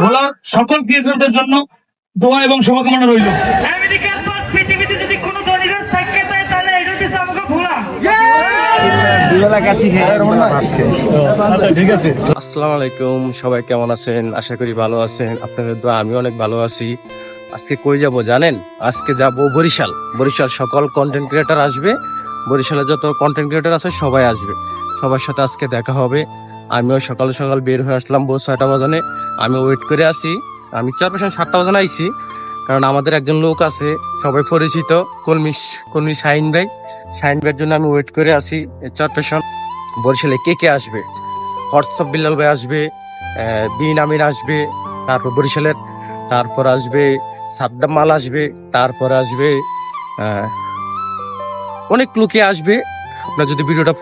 ভোলার সকল ক্রিকেটারদের জন্য দোয়া এবং শুভকামনা রইল। ভোলা। আসসালামু আলাইকুম সবাই কেমন আছেন? আশা করি ভালো আছেন। আপনাদের দোয়া আমি অনেক ভালো আছি। আজকে কই যাব জানেন? আজকে যাব বরিশাল। বরিশাল সকল কন্টেন্ট ক্রিয়েটার আসবে। বরিশালে যত কন্টেন্ট ক্রিয়েটার আছে সবাই আসবে। সবার সাথে আজকে দেখা হবে। আমিও সকাল সকাল বের হয়ে আসলাম ভোর ছয়টা বাজানে। আমি ওয়েট করে আসি আমি চার পার্সেন্ট সাতটা বাজানে আইছি। কারণ আমাদের একজন লোক আছে, সবাই পরিচিত, কলমি কলমি শাহিন ভাই। শাহিন ভাইয়ের জন্য আমি ওয়েট করে আসি চার পার্সেন্ট বরিশালে কে কে আসবে? হোয়াটসঅ্যাপ বিল্লাল ভাই আসবে বিন আমির আসবে, তারপর বরিশালের, তারপর আসবে সাদ্দাম মাল আসবে, তারপর আসবে অনেক লোকে আসবে। আপনার যদি ভিডিওটা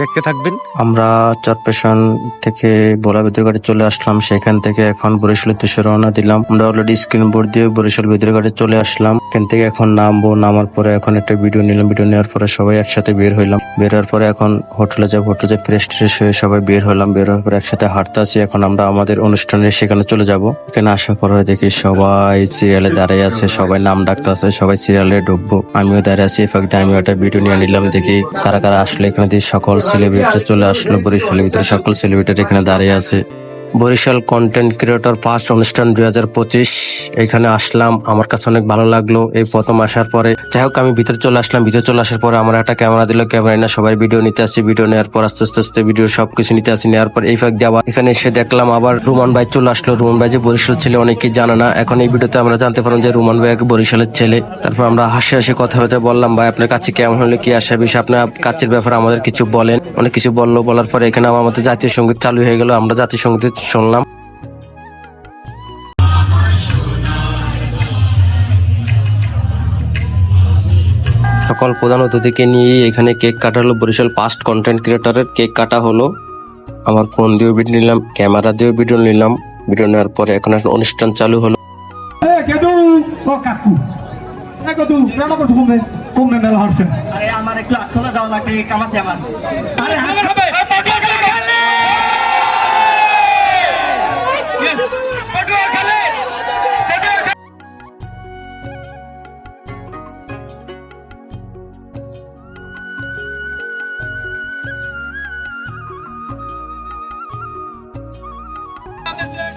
দেখতে থাকবেন। আমরা চটপেশন থেকে বোলা বেদরঘাটে চলে আসলাম। সেখান থেকে এখন বরিশালের উদ্দেশ্যে রওনা দিলাম। আমরা অলরেডি স্ক্রিন বোর্ড দিয়ে বরিশাল বেদরঘাটে চলে আসলাম। এখান থেকে এখন নামবো। নামার পরে এখন একটা ভিডিও নিলাম। ভিডিও নেওয়ার পরে সবাই একসাথে বের হইলাম। বের হওয়ার পরে এখন হোটেলে যাব। হোটেলে ফ্রেশ ট্রেশ হয়ে সবাই বের হলাম। বের হওয়ার পরে একসাথে হাঁটতে আছি এখন আমরা আমাদের অনুষ্ঠানে সেখানে চলে যাব। এখানে আসার পরে দেখি সবাই সিরিয়ালে দাঁড়িয়ে আছে। সবাই নাম ডাকতে আছে। সবাই সিরিয়ালে ঢুকবো আমিও দাঁড়িয়ে আছি। এফাক দিয়ে আমিও একটা ভিডিও নিয়ে নিলাম। দেখি কারা কারা আসলে এখানে। দিয়ে সকল সেলিব্রিটি চলে আসলো বরিশালের ভিতরে সকল সেলিব্রিটি এখানে দাঁড়িয়ে আছে। বরিশাল কন্টেন্ট ক্রিয়েটর ফার্স্ট অনুষ্ঠান দুই হাজার পঁচিশ। এখানে আসলাম, আমার কাছে অনেক ভালো লাগল। এই প্রথম আসার পরে, যাই হোক, আমি ভিতরে চলে আসলাম। ভিতরে চলে আসার পরে আমার একটা ক্যামেরা দিল ক্যামেরা না সবাই ভিডিও নিতে আসি ভিডিও নেওয়ার পর আস্তে আস্তে আস্তে ভিডিও সবকিছু নিতে আসি, নেওয়ার পর এই ফাঁক দিয়ে আবার এখানে এসে দেখলাম আবার রুমান ভাই চলে আসলো। রুমান ভাই যে বরিশাল ছেলে অনেকেই জানে না। এখন এই ভিডিওতে আমরা জানতে পারলাম যে রুমান ভাই বরিশালের ছেলে। তারপর আমরা হাসি হাসি কথা বলতে বললাম, ভাই, আপনার কাছে কেমন হলে? কি আসা বিষয় আপনার কাছের ব্যাপারে আমাদের কিছু বলেন। অনেক কিছু বলল, বলার পরে এখানে আমাদের জাতীয় সংগীত চালু হয়ে গেল। আমরা জাতীয় সংগীত শুনলাম। সকল প্রধান অতিথিকে নিয়ে এখানে কেক কাটা হলো। বরিশাল ফার্স্ট কন্টেন্ট ক্রিয়েটারের কেক কাটা হলো। আমার ফোন দিয়েও ভিডিও নিলাম ক্যামেরা দিয়েও ভিডিও নিলাম। ভিডিও নেওয়ার পরে এখন অনুষ্ঠান চালু হলো। আরে আমার একটু যাওয়া লাগবে কামাতে আমার আরে হবে?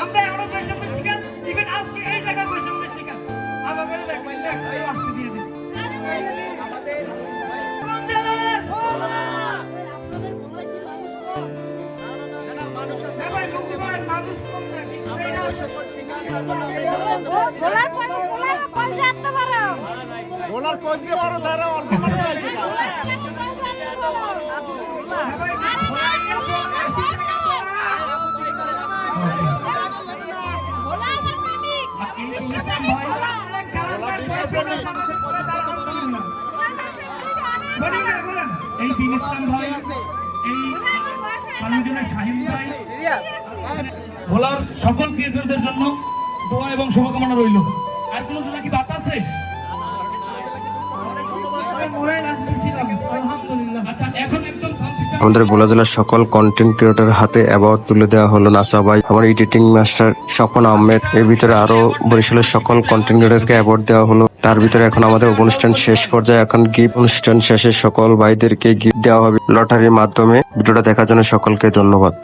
আমার এমন বৈষম্য শিকার। ইভেন আজকে এই জায়গায় বৈষম্য শিকার। আমাকে দেখবেন। দিয়ে পরে পরে পারো ওনার দিয়ে বড় ধারা। অল্প মানুষ এই ভাই এই শাহিন ভাই ভোলার সকল ক্রিয়েটরদের জন্য দোয়া এবং শুভকামনা রইল। আর কোনো জেলা কি বাত আছে? আচ্ছা আমাদের ভোলা জেলার সকল কন্টেন্ট ক্রিয়েটর হাতে অ্যাওয়ার্ড তুলে দেওয়া হলো নাসা ভাই আমার এডিটিং মাস্টার স্বপন আহমেদ। এর ভিতরে আরও বরিশালের সকল কন্টেন্ট ক্রিয়েটরকে অ্যাওয়ার্ড দেওয়া হলো। তার ভিতরে এখন আমাদের অনুষ্ঠান শেষ পর্যায়ে। এখন গিফট অনুষ্ঠান শেষে সকল ভাইদেরকে গিফট দেওয়া হবে লটারির মাধ্যমে। ভিডিওটা দেখার জন্য সকলকে ধন্যবাদ।